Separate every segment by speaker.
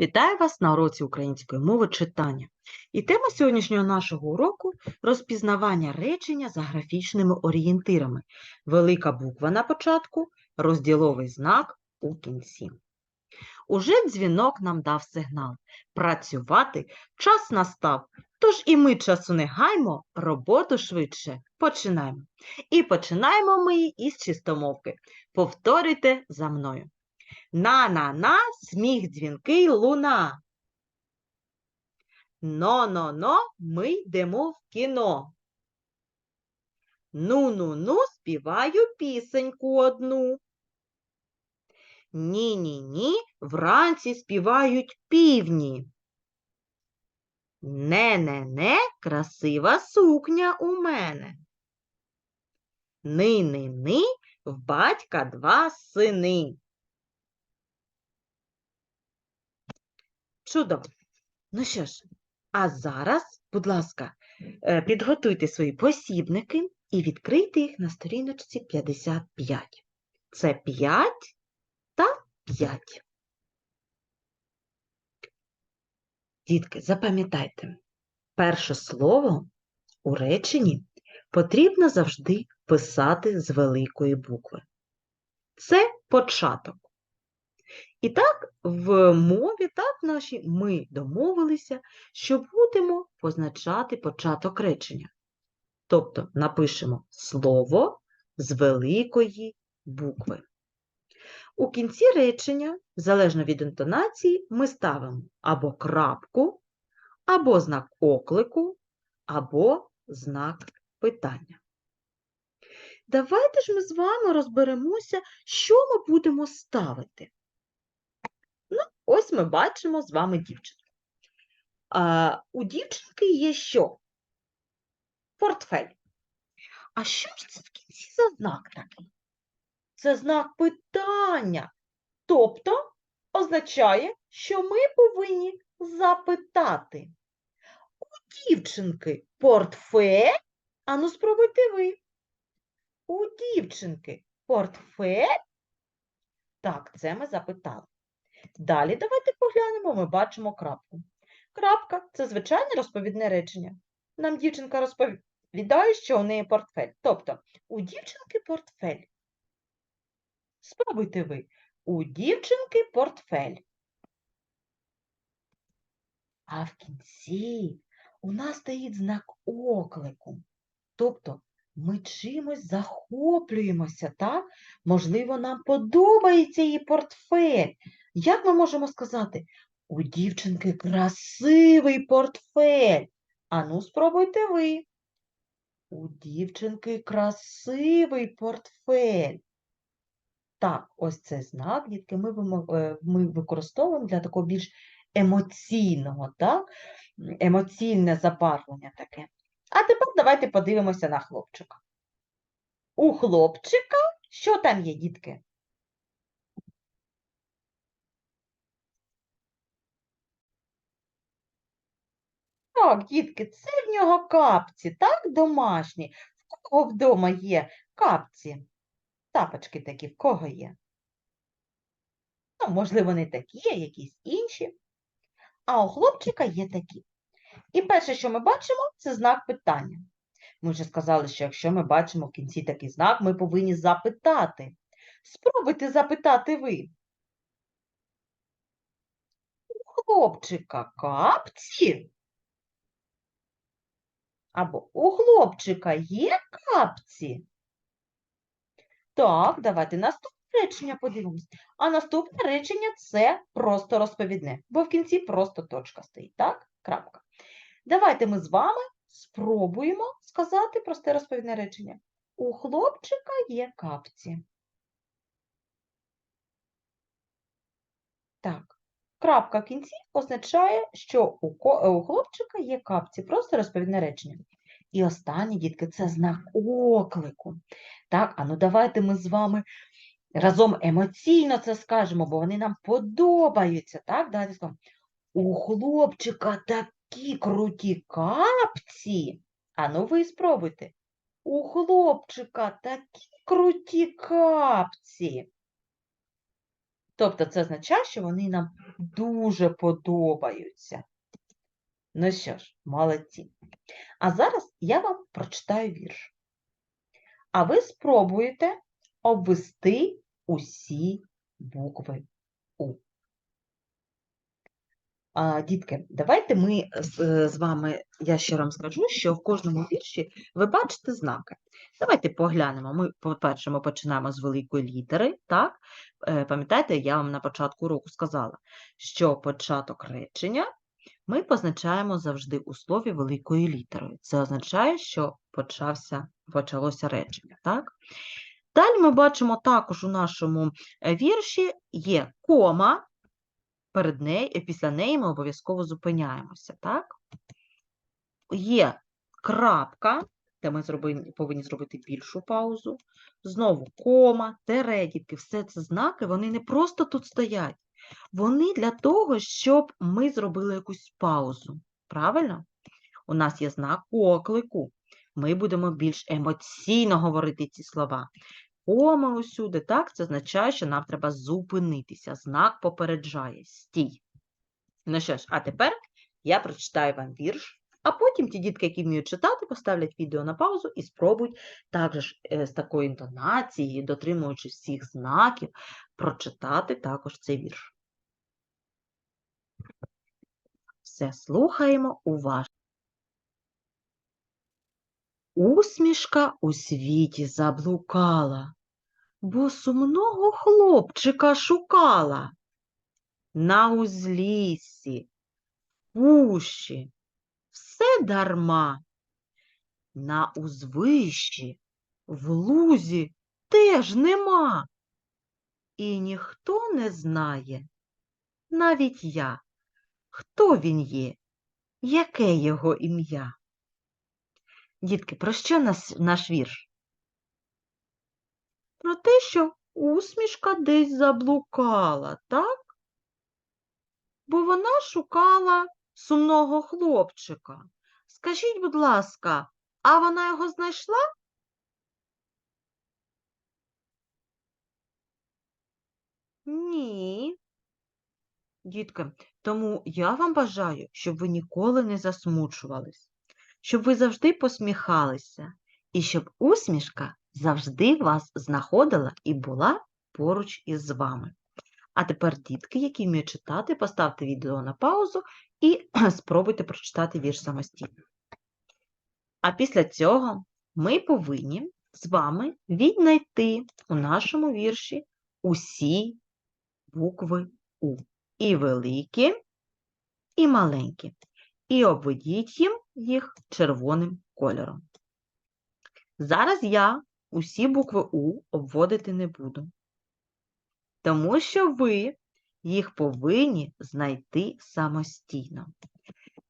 Speaker 1: Вітаю вас на уроці української мови читання. І тема сьогоднішнього нашого уроку розпізнавання речення за графічними орієнтирами. Велика буква на початку, розділовий знак у кінці. Уже дзвінок нам дав сигнал. Працювати час настав. Тож і ми часу не гаймо, роботу швидше починаємо. І починаємо ми її із чистомовки. Повторюйте за мною. На-на-на, сміх дзвінкий луна. Но-но-но, ми йдемо в кіно. Ну-ну-ну, співаю пісеньку одну. Ні-ні-ні, вранці співають півні. Не-не-не, красива сукня у мене. Ни-ни-ни, в батька два сини. Чудово. Ну що ж, а зараз, будь ласка, е, підготуйте свої посібники і відкрийте їх на сторіночці 55. Це 5 та 5. Дітки, запам'ятайте, перше слово у реченні потрібно завжди писати з великої букви. Це початок. І так, в мові, так, нашій, ми домовилися, що будемо позначати початок речення. Тобто напишемо слово з великої букви. У кінці речення, залежно від інтонації, ми ставимо або крапку, або знак оклику, або знак питання. Давайте ж ми з вами розберемося, що ми будемо ставити. Ось ми бачимо з вами дівчинку. А, у дівчинки є що? Портфель. А що ж це в кінці за знак такий? Це знак питання. Тобто означає, що ми повинні запитати. У дівчинки портфель? Ану, спробуйте ви. У дівчинки портфель? Так, це ми запитали. Далі давайте поглянемо, ми бачимо крапку. Крапка це звичайне розповідне речення. Нам дівчинка розповідає, що у неї портфель. Тобто, у дівчинки портфель. Спробуйте ви. У дівчинки портфель. А в кінці у нас стоїть знак оклику. Тобто ми чимось захоплюємося, так? Можливо, нам подобається її портфель. Як ми можемо сказати? У дівчинки красивий портфель. Ану, спробуйте ви. У дівчинки красивий портфель. Так, ось цей знак, дітки, ми, е, ми використовуємо для такого більш емоційного, так? Емоційне забарвлення таке. А тепер давайте подивимося на хлопчика. У хлопчика що там є, дітки? Так, дітки, це в нього капці, так, домашні. В кого вдома є капці? Тапочки такі, в кого є? Ну, можливо, не такі, а якісь інші. А у хлопчика є такі. І перше, що ми бачимо, це знак питання. Ми вже сказали, що якщо ми бачимо в кінці такий знак, ми повинні запитати. Спробуйте запитати ви. У хлопчика капці? Або у хлопчика є капці? Так, давайте наступне речення подивимось. А наступне речення це просто розповідне, бо в кінці просто точка стоїть, так? Крапка. Давайте ми з вами спробуємо сказати просте розповідне речення. У хлопчика є капці. Так, крапка кінці означає, що у, е, у хлопчика є капці, просто розповідне речення. І останнє, дітки, це знак оклику. Так, а ну давайте ми з вами разом емоційно це скажемо, бо вони нам подобаються. Так, давайте скажемо. У хлопчика такі круті капці. А ну ви спробуйте. У хлопчика такі круті капці. Тобто це означає, що вони нам дуже подобаються. Ну що ж, молодці. А зараз я вам прочитаю вірш. А ви спробуєте обвести усі букви У. Дітки, давайте ми з, з вами, я ще вам скажу, що в кожному вірші ви бачите знаки. Давайте поглянемо. Ми, по-перше, ми починаємо з великої літери, так? Е, Пам'ятаєте, я вам на початку року сказала, що початок речення ми позначаємо завжди у слові великою літерою. Це означає, що почався, почалося речення, так? Далі ми бачимо також у нашому е, вірші є кома, перед нею, і після неї ми обов'язково зупиняємося, так? Є крапка, де ми повинні зробити більшу паузу. Знову кома, тере, дітки, все це знаки, вони не просто тут стоять. Вони для того, щоб ми зробили якусь паузу. Правильно? У нас є знак оклику. Ми будемо більш емоційно говорити ці слова. Кома усюди, так, це означає, що нам треба зупинитися. Знак попереджає. Стій. Ну що ж, а тепер я прочитаю вам вірш, а потім ті дітки, які вміють читати, поставлять відео на паузу і спробують також е, з такою інтонацією, дотримуючись всіх знаків, прочитати також цей вірш. Все слухаємо уважно. Усмішка у світі заблукала, бо сумного хлопчика шукала. На узліссі, пущі, все дарма. На узвищі, в лузі теж нема. І ніхто не знає, навіть я, хто він є, яке його ім'я. Дітки, про що нас, наш вірш? Про те, що усмішка десь заблукала, так? Бо вона шукала сумного хлопчика. Скажіть, будь ласка, а вона його знайшла? Ні. Дітки, тому я вам бажаю, щоб ви ніколи не засмучувались, щоб ви завжди посміхалися, і щоб усмішка завжди вас знаходила і була поруч із вами. А тепер, дітки, які вміють читати, поставте відео на паузу і спробуйте прочитати вірш самостійно. А після цього ми повинні з вами віднайти у нашому вірші усі букви У. І великі, і маленькі. І обведіть їм їх червоним кольором. Зараз я усі букви У обводити не буду, тому що ви їх повинні знайти самостійно.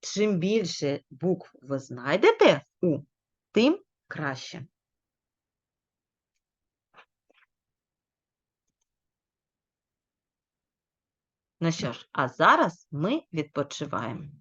Speaker 1: Чим більше букв ви знайдете У, тим краще. Ну що ж, а зараз ми відпочиваємо.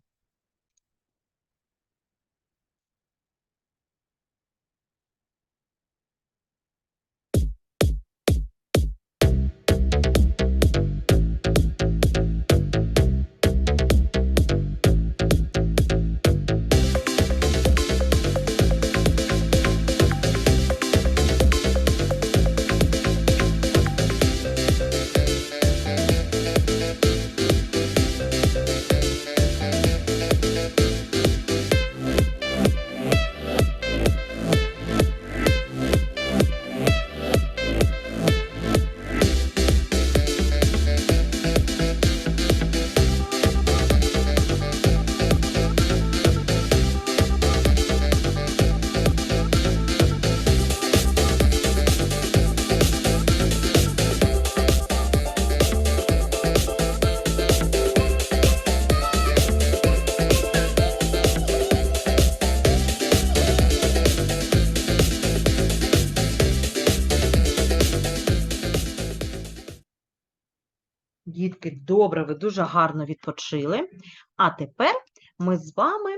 Speaker 1: Дітки, добре, ви дуже гарно відпочили. А тепер ми з вами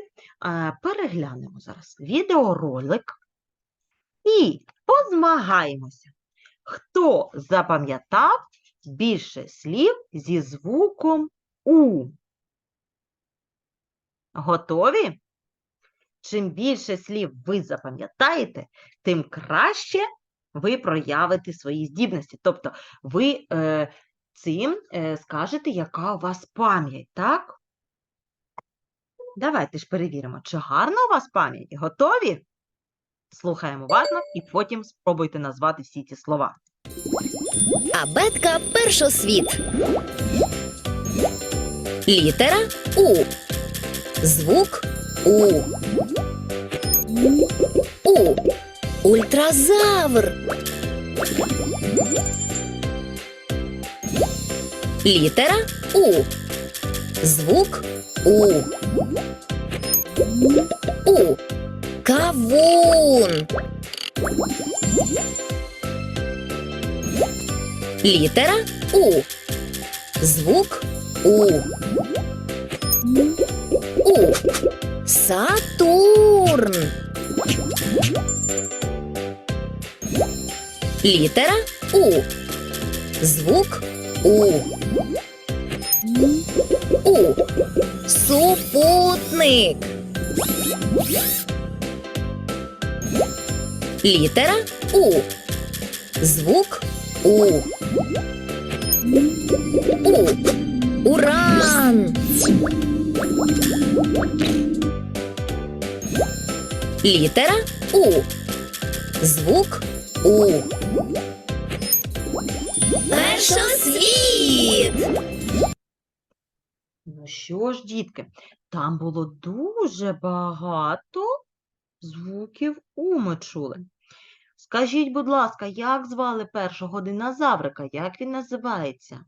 Speaker 1: е, переглянемо зараз відеоролик і позмагаємося. Хто запам'ятав більше слів зі звуком У. Готові? Чим більше слів ви запам'ятаєте, тим краще ви проявите свої здібності. Тобто ви е, цим е, скажете, яка у вас пам'ять, так? Давайте ж перевіримо, чи гарна у вас пам'ять? Готові? Слухаємо уважно і потім спробуйте назвати всі ці слова.
Speaker 2: Абетка першосвіт. Літера У. Звук У. У. Ультразавр. Літера У. Звук У. У. Кавун. Літера У. Звук У. У. Сатурн. Літера У. Звук У. У. Супутник. Літера У. Звук У. У. Уран. Літера У. Звук У. Першосвіт.
Speaker 1: Що ж, дітки, там було дуже багато звуків У ми чули. Скажіть, будь ласка, як звали першого динозаврика? Як він називається?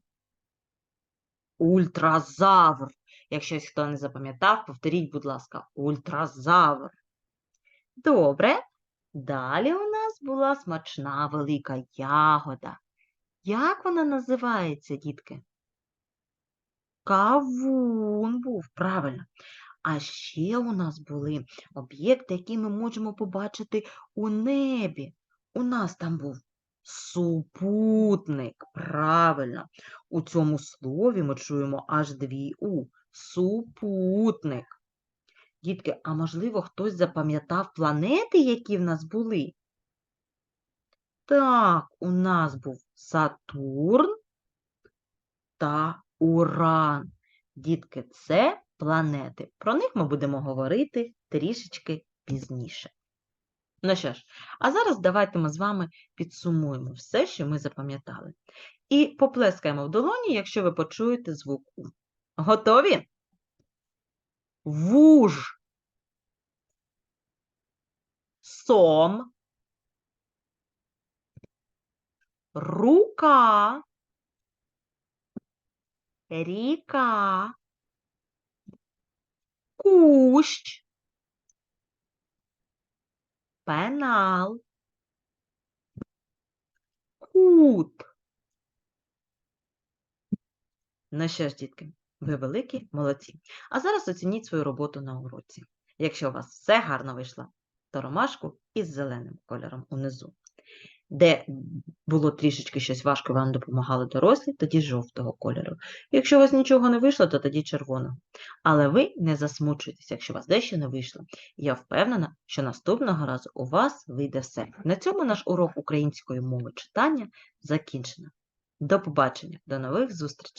Speaker 1: Ультразавр. Якщо хто не запам'ятав, повторіть, будь ласка, ультразавр. Добре. Далі у нас була смачна велика ягода. Як вона називається, дітки? Кавун був, правильно. А ще у нас були об'єкти, які ми можемо побачити у небі. У нас там був супутник, правильно. У цьому слові ми чуємо аж дві У. Супутник. Дітки, а можливо, хтось запам'ятав планети, які в нас були? Так, у нас був Сатурн та Уран. Дітки, це планети. Про них ми будемо говорити трішечки пізніше. Ну що ж, а зараз давайте ми з вами підсумуємо все, що ми запам'ятали. І поплескаємо в долоні, якщо ви почуєте звук У. Готові? Вуж. Сом. Рука. Ріка. Кущ. Пенал. Кут. Ну що ж, дітки, ви великі молодці. А зараз оцініть свою роботу на уроці. Якщо у вас все гарно вийшло, то ромашку із зеленим кольором унизу. Де було трішечки щось важко, вам допомагали дорослі, тоді жовтого кольору. Якщо у вас нічого не вийшло, то тоді червоного. Але ви не засмучуйтесь, якщо у вас дещо не вийшло. Я впевнена, що наступного разу у вас вийде все. На цьому наш урок української мови читання закінчено. До побачення, до нових зустрічей!